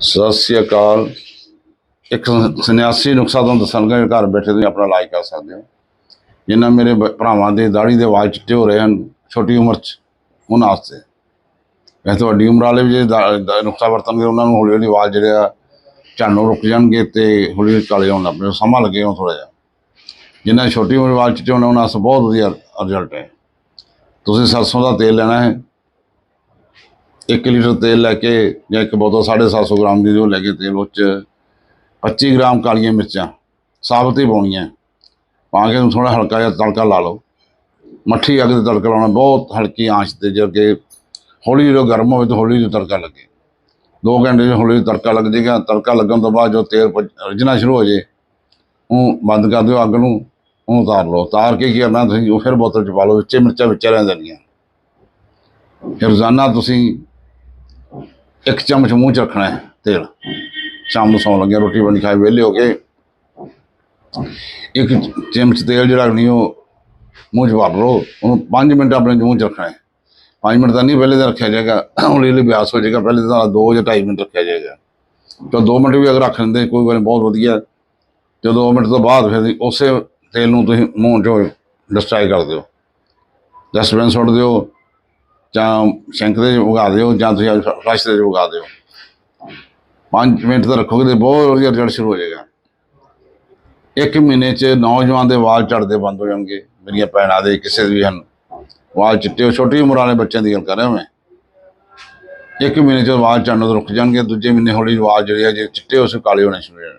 ਸਤਿ ਸ੍ਰੀ ਅਕਾਲ। ਇੱਕ ਸੰਨਿਆਸੀ ਨੁਕਸਾ ਤੁਹਾਨੂੰ ਦੱਸਣਗੇ ਘਰ ਬੈਠੇ ਤੁਸੀਂ ਆਪਣਾ ਇਲਾਜ ਕਰ ਸਕਦੇ ਹੋ। ਜਿਨ੍ਹਾਂ ਮੇਰੇ ਬ- ਭਰਾਵਾਂ ਦੇ ਦਾੜੀ ਦੇ ਵਾਲ ਚਿੱਟੇ ਹੋ ਰਹੇ ਹਨ, ਛੋਟੀ ਉਮਰ 'ਚ, ਉਹਨਾਂ ਵਾਸਤੇ। ਵੈਸੇ ਤੁਹਾਡੀ ਉਮਰ ਵਾਲੇ ਵੀ ਜੇ ਦਾ- ਨੁਕਸਾ ਵਰਤਣਗੇ, ਉਹਨਾਂ ਨੂੰ ਹੌਲੀ ਹੌਲੀ ਵਾਲ ਜਿਹੜੇ ਆ ਝਾੜਨੋਂ ਰੁਕ ਜਾਣਗੇ ਤੇ ਹੌਲੀ ਹੌਲੀ ਕਾਲੇ ਹੋਣ ਲੱਗ ਪਏ। ਸਮਾਂ ਲੱਗੇ ਲੱਗੇਗਾ ਥੋੜਾ ਜਿਹਾ। ਜਿਨ੍ਹਾਂ ਛੋਟੀ ਉਮਰ ਵਾਲ ਚਿੱਟੇ ਹੋਣੇ, ਉਹਨਾਂ ਵਾਸਤੇ ਬਹੁਤ ਵਧੀਆ ਰਿਜ਼ਲਟ ਹੈ। ਤੁਸੀਂ ਸਰਸੋਂ ਦਾ ਤੇਲ ਲੈਣਾ ਹੈ। 1 ਲੀਟਰ ਤੇਲ ਲੈ ਕੇ ਜਾਂ ਇੱਕ ਬੋਤਲ 750 ਗ੍ਰਾਮ ਦੀ ਉਹ ਲੈ ਕੇ ਤੇਲ ਉਹ 'ਚ 25 ਗ੍ਰਾਮ ਕਾਲੀਆਂ ਮਿਰਚਾਂ, ਸਾਬਤ ਹੀ ਪਾਉਣੀਆਂ। ਪਾ ਕੇ ਉਹਨੂੰ ਥੋੜਾ ਹਲਕਾ ਜਿਹਾ ਤੜਕਾ ਲਾ ਲਓ। ਮੱਠੀ ਅੱਗ ਤੇ ਤੜਕਾ ਲਾਉਣਾ, ਬਹੁਤ ਹਲਕੀ ਆਂਚ ਤੇ ਜੇ ਕਿ ਹੌਲੀ ਜਦੋਂ ਗਰਮ ਹੋਵੇ ਤਾਂ ਹੌਲੀ ਜਿਹਾ ਤੜਕਾ ਲੱਗੇ। 2 ਘੰਟੇ 'ਚ ਹੌਲੀ ਤੜਕਾ ਲੱਗ ਜਾਏਗਾ, ਤੜਕਾ ਲੱਗਣ ਤੋਂ ਬਾਅਦ ਜੋ ਤੇਲ ਪ- ਰਿੱਝਣਾ ਸ਼ੁਰੂ ਹੋ ਜੇ, ਉਹ ਬੰਦ ਕਰ ਦਿਓ ਅੱਗ ਨੂੰ ਉਹਨੂੰ ਉਤਾਰ ਲਓ। ਉਤਾਰ ਕੇ ਕੀ ਕਰਨਾ ਤੁਸੀਂ, ਉਹ ਫਿਰ ਬੋਤਲ 'ਚ ਪਾ ਲਓ, ਵਿੱਚੇ ਮਿਰਚਾਂ ਵਿੱਚ ਰਹਿ ਜਾਂਦੀਆਂ। ਫਿਰ ਰੋਜ਼ਾਨਾ ਤੁਸੀਂ ਇੱਕ ਚਮਚ ਮੂੰਹ 'ਚ ਰੱਖਣਾ ਹੈ ਤੇਲ। ਸ਼ਾਮ ਨੂੰ ਸੌਣ ਲੱਗਿਆ ਰੋਟੀ ਪਾਣੀ ਖਾਏ ਵਿਹਲੇ ਹੋ ਕੇ ਇੱਕ ਚਮਚ ਤੇਲ ਜਿਹੜਾ ਨਹੀਂ ਉਹ ਮੂੰਹ 'ਚ ਭਰ ਲਓ। ਉਹਨੂੰ 5 ਮਿੰਟ ਆਪਣੇ ਮੂੰਹ 'ਚ ਰੱਖਣਾ ਹੈ। 5 ਮਿੰਟ ਤਾਂ ਨਹੀਂ ਪਹਿਲੇ ਤਾਂ ਰੱਖਿਆ ਜਾਏਗਾ। ਹੌਲੀ ਹੌਲੀ ਅਭਿਆਸ ਹੋ ਜਾਏਗਾ ਪਹਿਲੇ ਤਾਂ 2 ਜਾਂ 2.5 ਮਿੰਟ ਰੱਖਿਆ ਜਾਏਗਾ। ਤਾਂ 2 ਮਿੰਟ ਵੀ ਅਗਰ ਰੱਖ ਲੈਂਦੇ ਕੋਈ ਗੱਲ ਨਹੀਂ, ਬਹੁਤ ਵਧੀਆ। ਤੇ 2 ਮਿੰਟ ਤੋਂ ਬਾਅਦ ਫਿਰ ਉਸੇ ਤੇਲ ਨੂੰ ਤੁਸੀਂ ਮੂੰਹ 'ਚੋਂ ਡਿਸਟਰਾਈ ਕਰ ਦਿਓ। ਡਸਟਬਿਨ ਸੁੱਟ ਦਿਓ। ਜਾਂ ਸ਼ੈਂਕ ਦੇ ਉਗਾ ਦਿਓ ਜਾਂ ਤੁਸੀਂ ਫਲਸ਼ ਦੇ ਉਗਾ ਦਿਓ। 5 ਮਿੰਟ ਤਾਂ ਰੱਖੋਗੇ ਤੇ ਬਹੁਤ ਵਧੀਆ ਰਿਜ਼ਲਟ ਸ਼ੁਰੂ ਹੋ ਜਾਏਗਾ। ਇੱਕ ਮਹੀਨੇ 'ਚ ਨੌਜਵਾਨ ਦੇ ਵਾਲ ਝੜਦੇ ਬੰਦ ਹੋ ਜਾਣਗੇ। ਮੇਰੀਆਂ ਭੈਣਾਂ ਦੇ ਕਿਸੇ ਦੇ ਵੀ ਹਨ। ਵਾਲ ਚਿੱਟੇ ਹੋ, ਛੋਟੀ ਉਮਰ ਵਾਲੇ ਬੱਚਿਆਂ ਦੀ ਗੱਲ ਕਰ ਰਿਹਾ ਮੈਂ। ਇੱਕ ਮਹੀਨੇ 'ਚ ਵਾਲ ਝੜਨ ਤੋਂ ਰੁਕ ਜਾਣਗੇ, ਦੂਜੇ ਮਹੀਨੇ ਹੌਲੀ ਵਾਲ ਜਿਹੜੇ ਆ, ਜੇ ਚਿੱਟੇ ਹੋ ਕਾਲੇ ਹੋਣੇ ਸ਼ੁਰੂ ਹੋ ਜਾਣ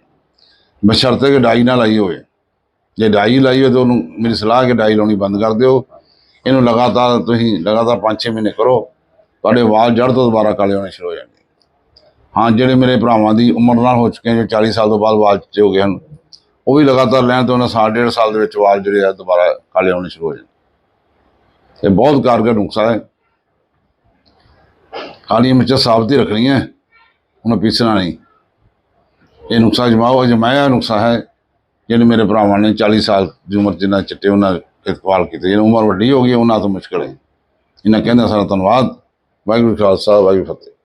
ਬਸ਼ਰਤੇ ਕਿ ਡਾਈ ਨਾ ਲਾਈ ਹੋਵੇ। ਜੇ ਡਾਈ ਲਾਈ ਹੋਵੇ ਤਾਂ ਉਹਨੂੰ ਮੇਰੀ ਸਲਾਹ ਹੈ ਕਿ ਡਾਈ ਲਾਉਣੀ ਬੰਦ ਕਰ ਦਿਓ। ਇਹਨੂੰ ਲਗਾਤਾਰ ਤੁਸੀਂ ਲਗਾਤਾਰ 5-6 ਮਹੀਨੇ ਕਰੋ, ਤੁਹਾਡੇ ਵਾਲ ਜੜ ਤੋਂ ਦੁਬਾਰਾ ਕਾਲੇ ਹੋਣੇ ਸ਼ੁਰੂ ਹੋ ਜਾਣਗੇ। ਹਾਂ, ਜਿਹੜੇ ਮੇਰੇ ਭਰਾਵਾਂ ਦੀ ਉਮਰ ਨਾਲ ਹੋ ਚੁੱਕੇ ਜੋ 40 ਸਾਲ ਤੋਂ ਬਾਅਦ ਵਾਲ ਚਿੱਟੇ ਹੋ ਗਏ ਹਨ, ਉਹ ਵੀ ਲਗਾਤਾਰ ਲੈਣ ਤੋਂ ਉਹਨਾਂ ਸਾਲ, ਡੇਢ ਸਾਲ ਦੇ ਵਿੱਚ ਵਾਲ ਜਿਹੜੇ ਆ ਦੁਬਾਰਾ ਕਾਲੇ ਹੋਣੇ ਸ਼ੁਰੂ ਹੋ ਜਾਣ ਇਹ ਬਹੁਤ ਕਾਰਗਰ ਨੁਕਸਾ ਹੈ। ਕਾਲੀ ਮਿਰਚ ਸਾਬਤ ਹੀ ਰੱਖਣੀ ਹੈ ਉਹਨੂੰ ਪੀਸਣਾ ਨਹੀਂ। ਇਹ ਨੁਕਸਾ ਜਮਾਓ ਜਮਾਇਆ ਨੁਕਸਾ ਹੈ, ਜਿਹੜੇ ਮੇਰੇ ਭਰਾਵਾਂ ਨੇ 40 ਸਾਲ ਦੀ ਉਮਰ ਜਿੰਨਾ ਚਿੱਟੇ ਉਹਨਾਂ ਇਤਕਾਲ ਕੀਤੀ। ਜਿਹਨਾਂ ਉਮਰ ਵੱਡੀ ਹੋ ਗਈ, ਉਹਨਾਂ ਤੋਂ ਮੁਸ਼ਕਲ ਹੈ। ਇਹਨਾਂ ਕਹਿੰਦਾ ਸਾਰਾ ਧੰਨਵਾਦ। ਵਾਹਿਗੁਰੂ ਖਾਲਸਾ, ਵਾਹਿਗੁਰੂ ਫਤਿਹ।